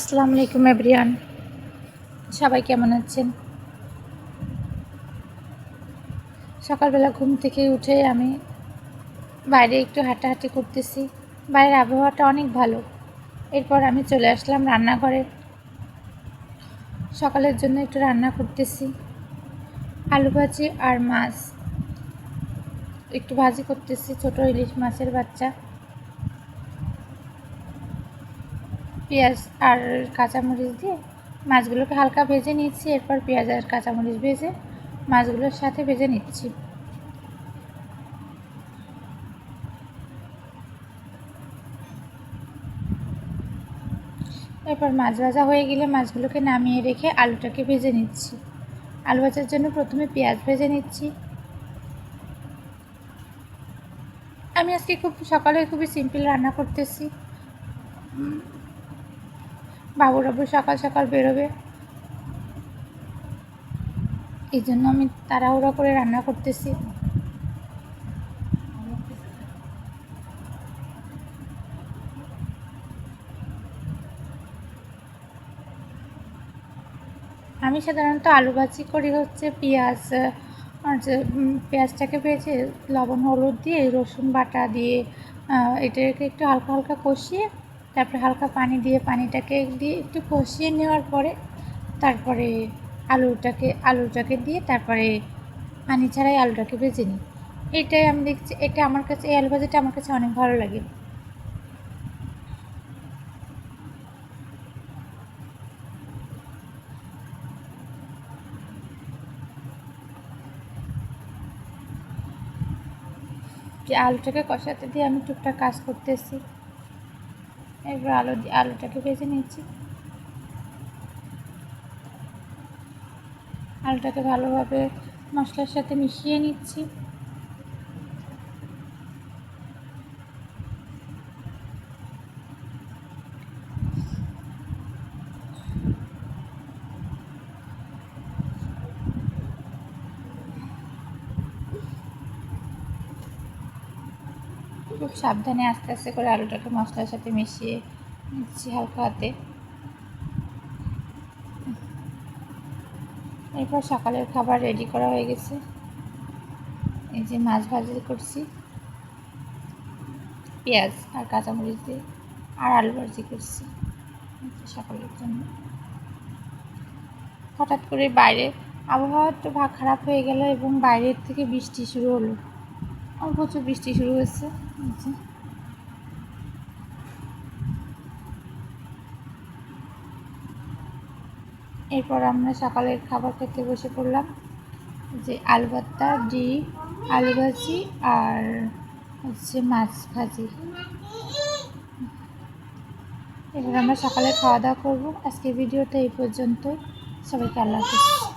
আসসালামু আলাইকুম এভরিয়ান সবাই কেমন আছেন? সকালবেলা ঘুম থেকে উঠে আমি বাইরে একটু হাঁটাহাঁটি করতেছি। বাইরের আবহাওয়াটা অনেক ভালো। এরপর আমি চলে আসলাম রান্নাঘরে। সকালের জন্য একটু রান্না করতেছি। আলু ভাজি আর মাছ। একটু ভাজি করতেছি, ছোটো ইলিশ মাছের বাচ্চা। পেঁয়াজ আর কাঁচামরিচ দিয়ে মাছগুলোকে হালকা ভেজে নিচ্ছি, এরপর পেঁয়াজ আর কাঁচামরিচ ভেজে মাছগুলোর সাথে ভেজে নিচ্ছি। এরপর মাছ ভাজা হয়ে গেলে মাছগুলোকে নামিয়ে রেখে আলুটাকে ভেজে নিচ্ছি। আলু ভাজার জন্য প্রথমে পেঁয়াজ ভেজে নিচ্ছি। আমি আজকে খুব সকালে খুবই সিম্পল রান্না করতেছি। বাবুরাবু সকাল সকাল বেরোবে। এই জন্য আমি তাড়াহুড়া করে রান্না করতেছি। আমি সাধারণত আলু ভাজি করি হচ্ছে পেঁয়াজ যে পেঁয়াজটাকে ভেজে লবণ, হলুদ দিয়ে, রসুন বাটা দিয়ে এটাকে একটু হালকা হালকা কষিয়ে তারপরে হালকা পানি দিয়ে পানিটাকে দিয়ে একটু কষিয়ে নেওয়ার পরে তারপরে আলুটাকে আলুটাকে দিয়ে তারপরে পানি ছাড়াই আলুটাকে ভেজে নিই। এটাই আমি দেখছি, এটা আমার কাছে, এই আলু ভাজাটা আমার কাছে অনেক ভালো লাগে। যে আলুটাকে কষাতে দিয়ে আমি টুকটাক কাজ করতেছি। এবার আলু আলুটাকে ভেজে নিচ্ছি আলুটাকে ভালোভাবে মশলার সাথে মিশিয়ে নিচ্ছি। খুব সাবধানে আস্তে আস্তে করে আলুটাকে মশলার সাথে মিশিয়ে নিচ্ছি হালকা হাতে। এরপর সকালের খাবার রেডি করা হয়ে গেছে। এই যে মাছ ভাজি করছি। পেঁয়াজ আর কাঁচামরিচ দিয়ে আর আলু ভাজি করছি সকালের জন্য। হঠাৎ করে বাইরে আবহাওয়া একটু ভাগ খারাপ হয়ে গেল এবং বাইরের থেকে বৃষ্টি শুরু হলো। প্রচুর বৃষ্টি শুরু হয়েছে। এরপর আমরা সকালের খাবার খেতে বসে পড়লাম। যে আলু ভর্তা ডিম আলু ভাজি আর হচ্ছে মাছ ভাজি। এবার আমরা সকালে খাওয়া দাওয়া করব। আজকে ভিডিওটা এই পর্যন্তই। সবাইকে আল্লাহ হাফিজ।